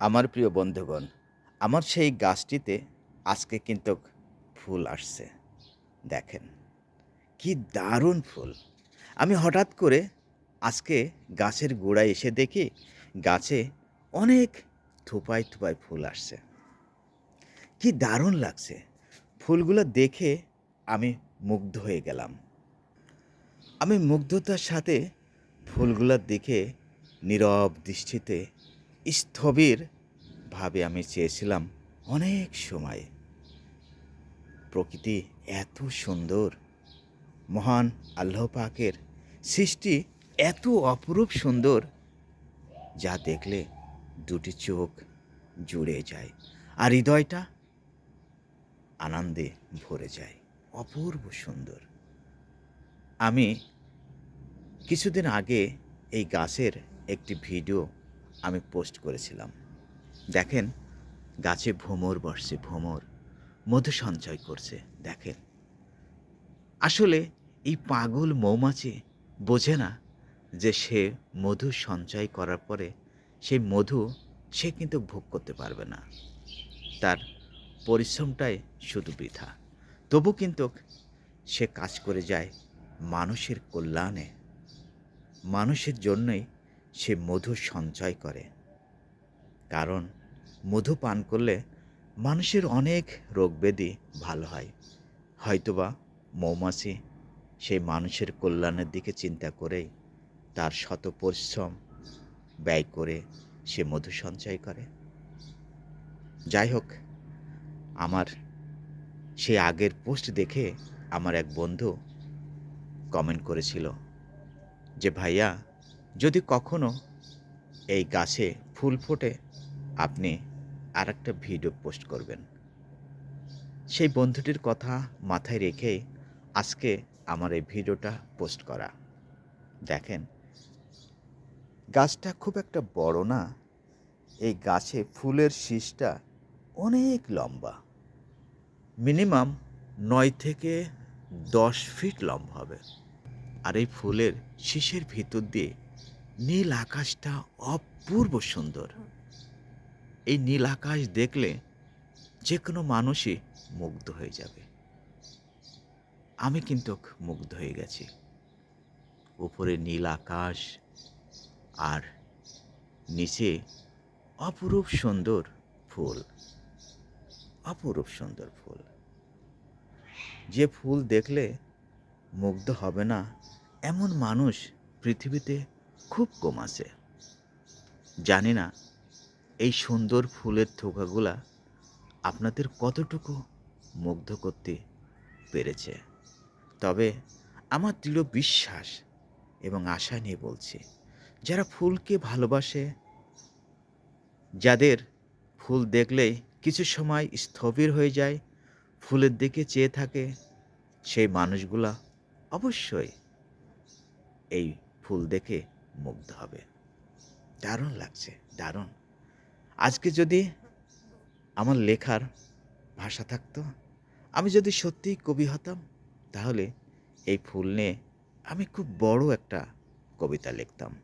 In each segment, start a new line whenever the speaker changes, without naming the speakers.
আমার প্রিয় বন্ধুগণ, আমার সেই গাছটিতে আজকে কিন্তু ফুল আসছে। দেখেন, কি দারুণ ফুল। আমি হঠাৎ করে আজকে গাছের গোড়ায় এসে দেখি গাছে অনেক থোপায় থোপায় ফুল আসছে। কি দারুণ লাগছে। ফুলগুলো দেখে আমি মুগ্ধ হয়ে গেলাম। আমি মুগ্ধতার সাথে ফুলগুলোর দিকে নীরব দৃষ্টিতে স্থবির ভাবে আমি চেয়েছিলাম অনেক সময়। প্রকৃতি এত সুন্দর, মহান আল্লাহ পাকের সৃষ্টি এত অপরূপ সুন্দর, যা দেখলে দুটি চোখ জুড়ে যায় আর হৃদয়টা আনন্দে ভরে যায়। অপূর্ব সুন্দর। আমি কিছুদিন আগে এই গাছের একটি ভিডিও আমি পোস্ট করেছিলাম। দেখেন, গাছে ভ্রমর বসছে ভ্রমর মধু সঞ্চয় করছে, দেখেন। আসলে এই পাগল মৌমাছি বোঝে না যে সে মধু সঞ্চয় করার পরে সেই মধু সে কিন্তু ভোগ করতে পারবে না। তার পরিশ্রমটাই শুধু বৃথা। তবু কিন্তু সে কাজ করে যায় মানুষের কল্যাণে। মানুষের জন্যই সে মধু সঞ্চয় করে। কারণ মধু পান করলে মানুষের অনেক রোগ ব্যাধি ভালো হয়। হয়তোবা মৌমাছি সেই মানুষের কল্যাণের দিকে চিন্তা করেই তার শত পরিশ্রম ব্যয় করে সে মধু সঞ্চয় করে। যাই হোক, আমার সে আগের পোস্ট দেখে আমার এক বন্ধু কমেন্ট করেছিল যে, ভাইয়া যদি কখনো এই গাছে ফুল ফোটে, আপনি আর একটা ভিডিও পোস্ট করবেন। সেই বন্ধুটির কথা মাথায় রেখে আজকে আমার এই ভিডিওটা পোস্ট করা। দেখেন, গাছটা খুব একটা বড় না, এই গাছে ফুলের শীষটা অনেক লম্বা। মিনিমাম নয় থেকে দশ ফিট লম্বা হবে। আর এই ফুলের শীষের ভিতর দিয়ে নীল আকাশটা অপূর্ব সুন্দর। এই নীল আকাশ দেখলে যে কোনো মানুষই মুগ্ধ হয়ে যাবে। আমি কিন্তু মুগ্ধ হয়ে গেছি। উপরে নীল আকাশ আর নিচে অপরূপ সুন্দর ফুল। অপরূপ সুন্দর ফুল। যে ফুল দেখলে মুগ্ধ হবে না, এমন মানুষ পৃথিবীতে খুব কম আছে। জানি না, এই সুন্দর ফুলের থোকাগুলা আপনাদের কতটুকু মুগ্ধ করতে পেরেছে। তবে আমার দৃঢ় বিশ্বাস এবং আশা নিয়ে বলছি, যারা ফুলকে ভালোবাসে, যাদের ফুল দেখলেই কিছু সময় স্থবির হয়ে যায়, ফুলের দিকে চেয়ে থাকে, সেই মানুষগুলা অবশ্যই এই ফুল দেখে মুগ্ধ হবে। দারুণ লাগছে, দারুণ। আজকে যদি আমার লেখার ভাষা থাকতো, আমি যদি সত্যিই কবি হতাম, তাহলে এই ফুল নিয়ে আমি খুব বড় একটা কবিতা লিখতাম।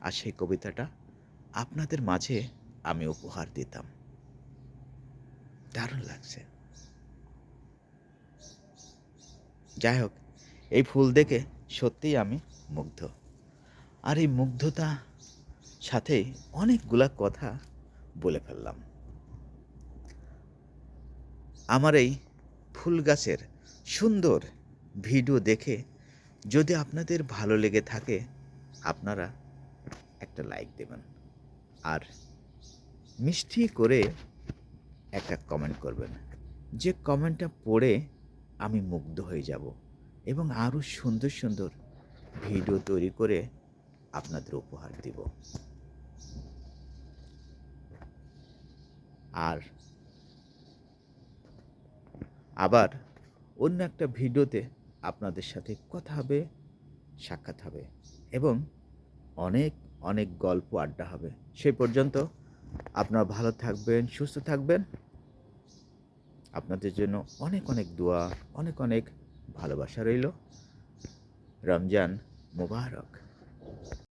আর সেই কবিতাটা আপনাদের মাঝে আমি উপহার দিতাম। দারুণ লাগছে। যাই হোক, এই ফুল দেখে সত্যিই আমি মুগ্ধ। আর এই মুগ্ধতা সাথে অনেকগুলা কথা বলে ফেললাম। আমার এই ফুল গাছের সুন্দর ভিডিও দেখে যদি আপনাদের ভালো লেগে থাকে, আপনারা একটা লাইক দেবেন আর মিষ্টি করে একটা কমেন্ট করবেন। যে কমেন্টটা পড়ে আমি মুগ্ধ হয়ে যাব এবং আরও সুন্দর সুন্দর ভিডিও তৈরি করে আপনাদের উপহার দিব। আর আবার অন্য একটা ভিডিওতে আপনাদের সাথে কথা হবে, সাক্ষাৎ হবে এবং অনেক অনেক গল্প আড্ডা হবে। সেই পর্যন্ত আপনারা ভালো থাকবেন, সুস্থ থাকবেন। আপনাদের জন্য অনেক অনেক দোয়া, অনেক অনেক ভালোবাসা রইল। রমজান মুবারক।